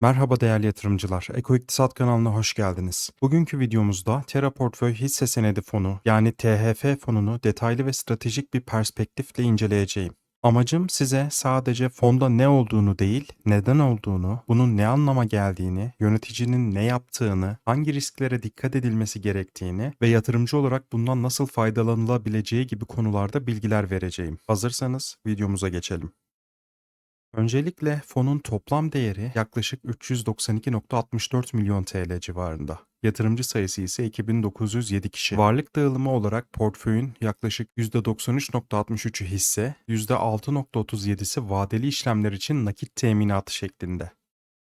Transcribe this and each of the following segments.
Merhaba değerli yatırımcılar, Eko İktisat kanalına hoş geldiniz. Bugünkü videomuzda Terra Portföy hisse senedi fonu yani THF fonunu detaylı ve stratejik bir perspektifle inceleyeceğim. Amacım size sadece fonda ne olduğunu değil, neden olduğunu, bunun ne anlama geldiğini, yöneticinin ne yaptığını, hangi risklere dikkat edilmesi gerektiğini ve yatırımcı olarak bundan nasıl faydalanılabileceği gibi konularda bilgiler vereceğim. Hazırsanız videomuza geçelim. Öncelikle fonun toplam değeri yaklaşık 392.64 milyon TL civarında. Yatırımcı sayısı ise 2907 kişi. Varlık dağılımı olarak portföyün yaklaşık %93.63'ü hisse, %6.37'si vadeli işlemler için nakit teminatı şeklinde.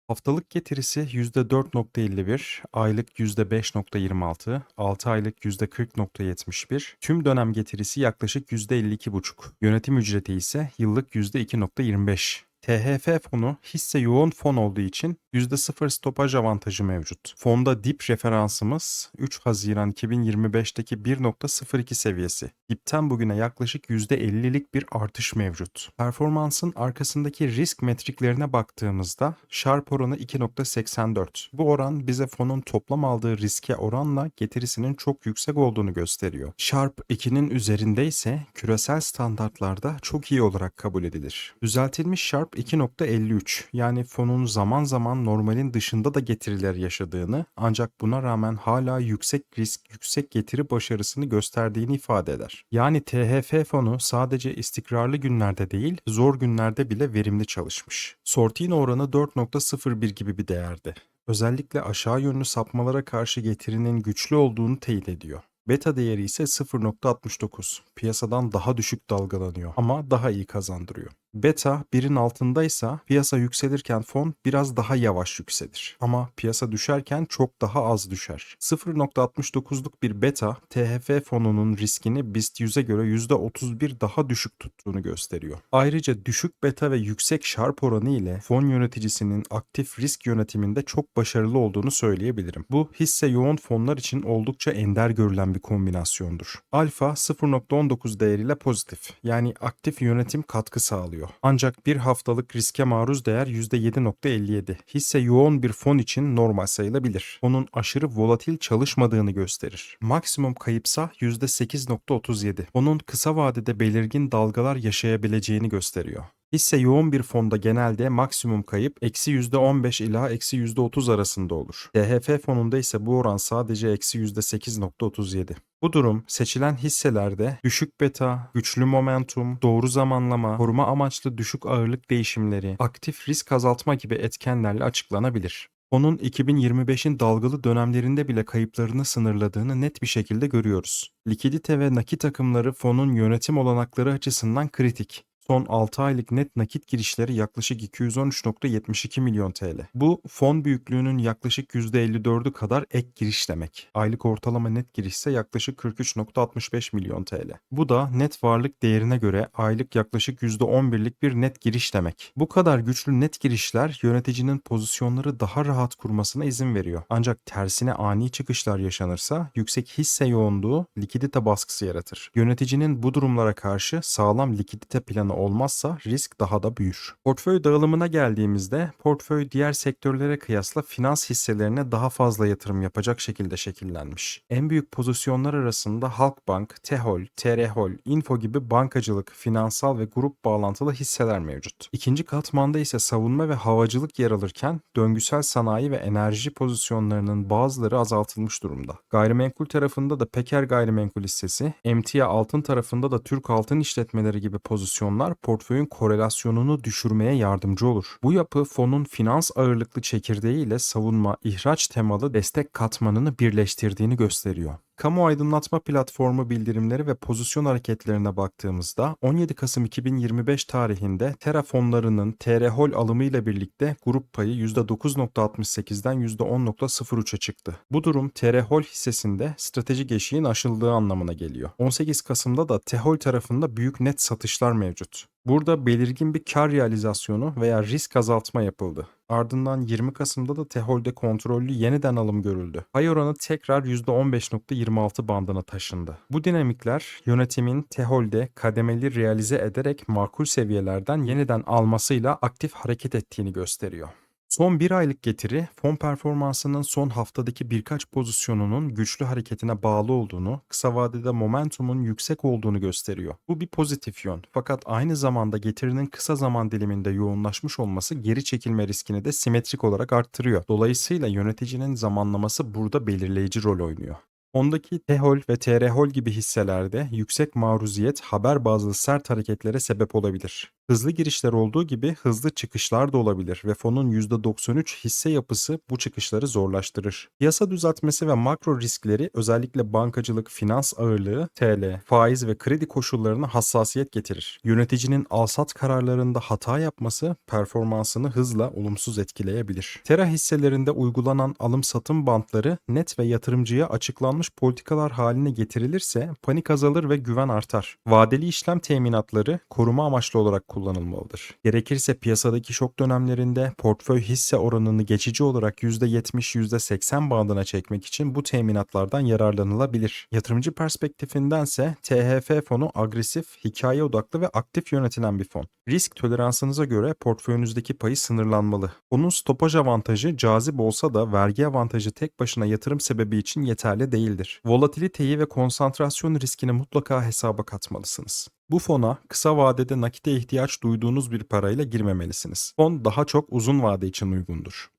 Haftalık getirisi %4.51, aylık %5.26, 6 aylık %40.71, tüm dönem getirisi yaklaşık %52.5. Yönetim ücreti ise yıllık %2.25. THF fonu hisse yoğun fon olduğu için %0 stopaj avantajı mevcut. Fonda dip referansımız 3 Haziran 2025'teki 1.02 seviyesi. Dipten bugüne yaklaşık %50'lik bir artış mevcut. Performansın arkasındaki risk metriklerine baktığımızda Sharp oranı 2.84. Bu oran bize fonun toplam aldığı riske oranla getirisinin çok yüksek olduğunu gösteriyor. Sharp 2'nin üzerinde ise küresel standartlarda çok iyi olarak kabul edilir. Düzeltilmiş Sharp 2.53 yani fonun zaman zaman normalin dışında da getiriler yaşadığını ancak buna rağmen hala yüksek risk, yüksek getiri başarısını gösterdiğini ifade eder. Yani THF fonu sadece istikrarlı günlerde değil, zor günlerde bile verimli çalışmış. Sortino oranı 4.01 gibi bir değerde. Özellikle aşağı yönlü sapmalara karşı getirinin güçlü olduğunu teyit ediyor. Beta değeri ise 0.69. Piyasadan daha düşük dalgalanıyor ama daha iyi kazandırıyor. Beta 1'in altındaysa piyasa yükselirken fon biraz daha yavaş yükselir. Ama piyasa düşerken çok daha az düşer. 0.69'luk bir beta THF fonunun riskini BIST 100'e göre %31 daha düşük tuttuğunu gösteriyor. Ayrıca düşük beta ve yüksek Sharp oranı ile fon yöneticisinin aktif risk yönetiminde çok başarılı olduğunu söyleyebilirim. Bu hisse yoğun fonlar için oldukça ender görülen bir kombinasyondur. Alfa 0.19 değeriyle pozitif yani aktif yönetim katkı sağlıyor. Ancak bir haftalık riske maruz değer %7.57. Hisse yoğun bir fon için normal sayılabilir. Onun aşırı volatil çalışmadığını gösterir. Maksimum kayıpsa %8.37. Onun kısa vadede belirgin dalgalar yaşayabileceğini gösteriyor. Hisse yoğun bir fonda genelde maksimum kayıp eksi %15 ila eksi %30 arasında olur. DHF fonunda ise bu oran sadece eksi %8.37. Bu durum seçilen hisselerde düşük beta, güçlü momentum, doğru zamanlama, koruma amaçlı düşük ağırlık değişimleri, aktif risk azaltma gibi etkenlerle açıklanabilir. Onun 2025'in dalgalı dönemlerinde bile kayıplarını sınırladığını net bir şekilde görüyoruz. Likidite ve nakit akımları fonun yönetim olanakları açısından kritik. Son 6 aylık net nakit girişleri yaklaşık 213.72 milyon TL. Bu fon büyüklüğünün yaklaşık %54'ü kadar ek giriş demek. Aylık ortalama net giriş ise yaklaşık 43.65 milyon TL. Bu da net varlık değerine göre aylık yaklaşık %11'lik bir net giriş demek. Bu kadar güçlü net girişler yöneticinin pozisyonları daha rahat kurmasına izin veriyor. Ancak tersine ani çıkışlar yaşanırsa yüksek hisse yoğunluğu likidite baskısı yaratır. Yöneticinin bu durumlara karşı sağlam likidite planı olmazsa risk daha da büyür. Portföy dağılımına geldiğimizde portföy diğer sektörlere kıyasla finans hisselerine daha fazla yatırım yapacak şekilde şekillenmiş. En büyük pozisyonlar arasında Halkbank, Tehol, TRHol, Info gibi bankacılık, finansal ve grup bağlantılı hisseler mevcut. İkinci katmanda ise savunma ve havacılık yer alırken döngüsel sanayi ve enerji pozisyonlarının bazıları azaltılmış durumda. Gayrimenkul tarafında da Peker Gayrimenkul hissesi, emtia altın tarafında da Türk Altın İşletmeleri gibi pozisyonlar fonlar portföyün korelasyonunu düşürmeye yardımcı olur. Bu yapı fonun finans ağırlıklı çekirdeği ile savunma, ihraç temalı destek katmanını birleştirdiğini gösteriyor. Kamu aydınlatma platformu bildirimleri ve pozisyon hareketlerine baktığımızda 17 Kasım 2025 tarihinde Terra fonlarının TRHol alımıyla birlikte grup payı %9.68'den %10.03'e çıktı. Bu durum TRHol hissesinde stratejik eşiğin aşıldığı anlamına geliyor. 18 Kasım'da da Tehol tarafında büyük net satışlar mevcut. Burada belirgin bir kar realizasyonu veya risk azaltma yapıldı. Ardından 20 Kasım'da da Tehol'de kontrollü yeniden alım görüldü. Pay oranı tekrar %15.26 bandına taşındı. Bu dinamikler yönetimin Tehol'de kademeli realize ederek makul seviyelerden yeniden almasıyla aktif hareket ettiğini gösteriyor. Son bir aylık getiri, fon performansının son haftadaki birkaç pozisyonunun güçlü hareketine bağlı olduğunu, kısa vadede momentumun yüksek olduğunu gösteriyor. Bu bir pozitif yön. Fakat aynı zamanda getirinin kısa zaman diliminde yoğunlaşmış olması geri çekilme riskini de simetrik olarak arttırıyor. Dolayısıyla yöneticinin zamanlaması burada belirleyici rol oynuyor. Fondaki TEHOL ve TRHOL gibi hisselerde yüksek maruziyet haber bazlı sert hareketlere sebep olabilir. Hızlı girişler olduğu gibi hızlı çıkışlar da olabilir ve fonun %93 hisse yapısı bu çıkışları zorlaştırır. Piyasa düzeltmesi ve makro riskleri özellikle bankacılık, finans ağırlığı, TL, faiz ve kredi koşullarına hassasiyet getirir. Yöneticinin alsat kararlarında hata yapması performansını hızla olumsuz etkileyebilir. Tera hisselerinde uygulanan alım-satım bantları net ve yatırımcıya açıklanmış politikalar haline getirilirse panik azalır ve güven artar. Vadeli işlem teminatları koruma amaçlı olarak kullanılmalıdır. Gerekirse piyasadaki şok dönemlerinde portföy hisse oranını geçici olarak %70-%80 bandına çekmek için bu teminatlardan yararlanılabilir. Yatırımcı perspektifindense THF fonu agresif, hikaye odaklı ve aktif yönetilen bir fon. Risk toleransınıza göre portföyünüzdeki payı sınırlanmalı. Onun stopaj avantajı cazip olsa da vergi avantajı tek başına yatırım sebebi için yeterli değildir. Volatiliteyi ve konsantrasyon riskini mutlaka hesaba katmalısınız. Bu fona kısa vadede nakite ihtiyaç duyduğunuz bir parayla girmemelisiniz. Fon daha çok uzun vade için uygundur.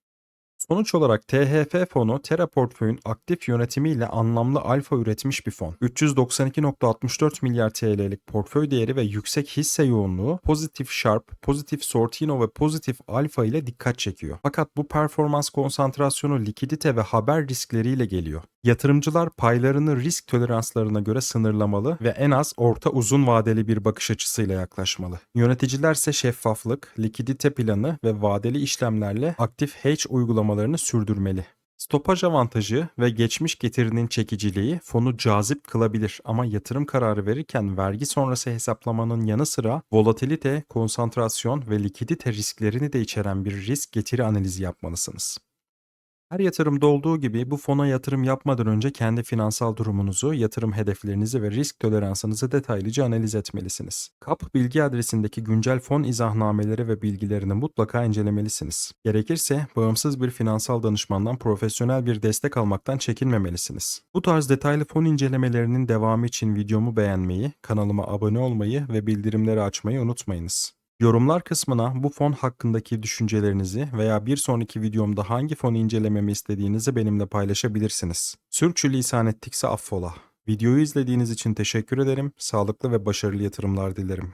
Sonuç olarak THF fonu Terra portföyün aktif yönetimiyle anlamlı alfa üretmiş bir fon. 392.64 milyar TL'lik portföy değeri ve yüksek hisse yoğunluğu pozitif Sharp, pozitif Sortino ve pozitif alfa ile dikkat çekiyor. Fakat bu performans konsantrasyonu likidite ve haber riskleriyle geliyor. Yatırımcılar paylarını risk toleranslarına göre sınırlamalı ve en az orta uzun vadeli bir bakış açısıyla yaklaşmalı. Yöneticiler ise şeffaflık, likidite planı ve vadeli işlemlerle aktif hedge uygulamalarını sürdürmeli. Stopaj avantajı ve geçmiş getirinin çekiciliği fonu cazip kılabilir ama yatırım kararı verirken vergi sonrası hesaplamanın yanı sıra volatilite, konsantrasyon ve likidite risklerini de içeren bir risk getiri analizi yapmalısınız. Her yatırımda olduğu gibi bu fona yatırım yapmadan önce kendi finansal durumunuzu, yatırım hedeflerinizi ve risk toleransınızı detaylıca analiz etmelisiniz. KAP bilgi adresindeki güncel fon izahnameleri ve bilgilerini mutlaka incelemelisiniz. Gerekirse bağımsız bir finansal danışmandan profesyonel bir destek almaktan çekinmemelisiniz. Bu tarz detaylı fon incelemelerinin devamı için videomu beğenmeyi, kanalıma abone olmayı ve bildirimleri açmayı unutmayınız. Yorumlar kısmına bu fon hakkındaki düşüncelerinizi veya bir sonraki videomda hangi fonu incelememi istediğinizi benimle paylaşabilirsiniz. Sürçülisan ettikse affola. Videoyu izlediğiniz için teşekkür ederim. Sağlıklı ve başarılı yatırımlar dilerim.